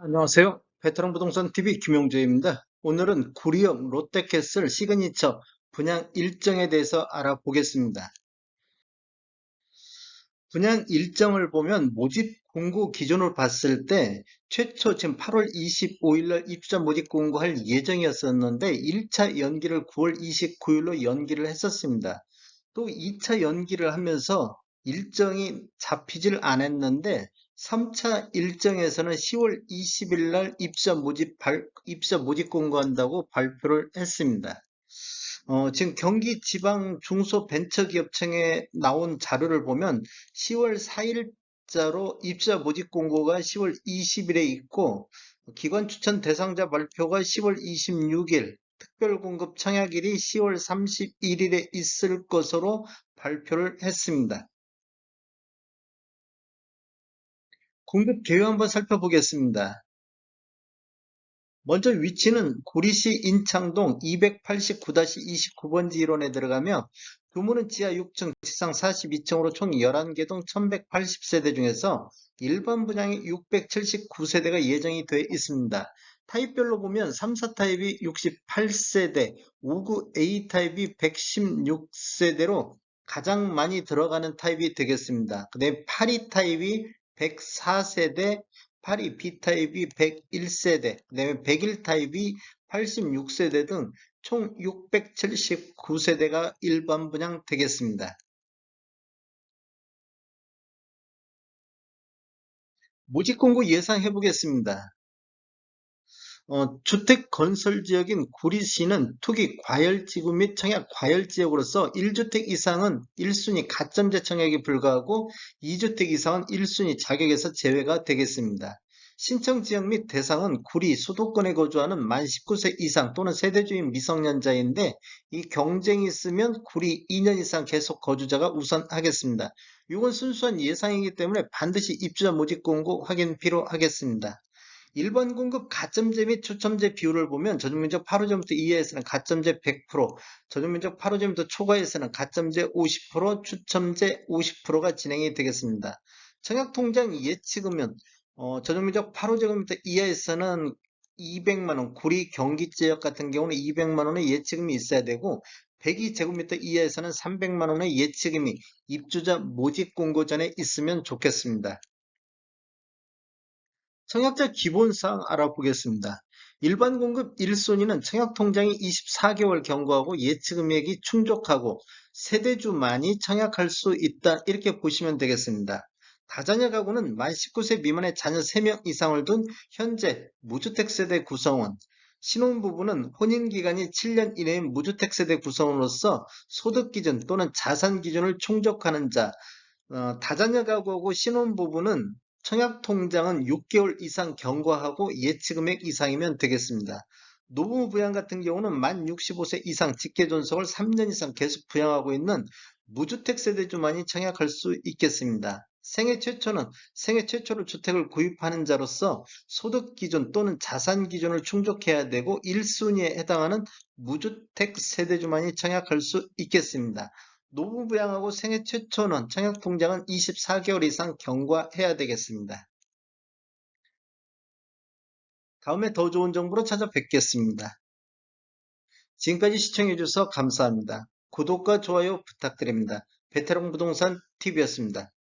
안녕하세요. 베테랑 부동산 TV 김용재입니다. 오늘은 구리역 롯데캐슬 시그니처 분양 일정에 대해서 알아보겠습니다. 분양 일정을 보면 모집 공고 기준으로 봤을 때 최초 지금 8월 25일 날 입주자 모집 공고할 예정이었었는데 1차 연기를 9월 29일로 연기를 했었습니다. 또 2차 연기를 하면서 일정이 잡히질 않았는데 3차 일정에서는 10월 20일 날 입사 모집 발, 입사 모집 공고한다고 발표를 했습니다. 어, 지금 경기 지방 중소벤처기업청에 나온 자료를 보면 10월 4일자로 입사 모집 공고가 10월 20일에 있고 기관 추천 대상자 발표가 10월 26일, 특별공급 청약일이 10월 31일에 있을 것으로 발표를 했습니다. 공급 계획 한번 살펴보겠습니다. 먼저 위치는 구리시 인창동 289-29번지 1원에 들어가며 규모는 지하 6층, 지상 42층으로 총 11개 동 1180세대 중에서 일반 분양이 679세대가 예정이 되어 있습니다. 타입별로 보면 3, 4타입이 68세대, 59 A타입이 116세대로 가장 많이 들어가는 타입이 되겠습니다. 그 다음에 82 타입이 104세대, 82 B타입이 101세대, 그 다음에 101 타입이 86세대 등 총 679세대가 일반 분양 되겠습니다. 모집 공고 예상 해 보겠습니다. 어, 주택 건설 지역인 구리시는 투기 과열지구 및 청약 과열지역으로서 1주택 이상은 1순위 가점제 청약에 불과하고 2주택 이상은 1순위 자격에서 제외가 되겠습니다. 신청 지역 및 대상은 구리 수도권에 거주하는 만 19세 이상 또는 세대주인 미성년자인데 이 경쟁이 있으면 구리 2년 이상 계속 거주자가 우선하겠습니다. 이건 순수한 예상이기 때문에 반드시 입주자 모집 공고 확인 필요하겠습니다. 일반 공급 가점제 및 초점제 비율을 보면 저중면적 8호점부터 이하에서는 가점제 100%, 저중면적 8호점부터 초과에서는 가점제 50%, 추첨제 50%가 진행이 되겠습니다. 청약통장 예치금은 어, 저중면적 8호제곱미터 이하에서는 200만원, 구리 경기 지역 같은 경우는 200만원의 예치금이 있어야 되고 102제곱미터 이하에서는 300만원의 예치금이 입주자 모집 공고 전에 있으면 좋겠습니다. 청약자 기본사항 알아보겠습니다. 일반 공급 1순위는 청약 통장이 24개월 경과하고 예치금액이 충족하고 세대주만이 청약할 수 있다 이렇게 보시면 되겠습니다. 다자녀 가구는 만 19세 미만의 자녀 3명 이상을 둔 현재 무주택 세대 구성원, 신혼부부는 혼인기간이 7년 이내인 무주택 세대 구성원으로서 소득기준 또는 자산기준을 충족하는 자, 어, 다자녀 가구하고 신혼부부는 청약통장은 6개월 이상 경과하고 예치금액 이상이면 되겠습니다. 노부부 부양 같은 경우는 만 65세 이상 직계존속을 3년 이상 계속 부양하고 있는 무주택 세대주만이 청약할 수 있겠습니다. 생애 최초는 생애 최초로 주택을 구입하는 자로서 소득 기준 또는 자산 기준을 충족해야 되고 1순위에 해당하는 무주택 세대주만이 청약할 수 있겠습니다. 노부부양하고 생애 최초는 청약통장은 24개월 이상 경과해야 되겠습니다. 다음에 더 좋은 정보로 찾아뵙겠습니다. 지금까지 시청해주셔서 감사합니다. 구독과 좋아요 부탁드립니다. 베테랑 부동산 TV였습니다.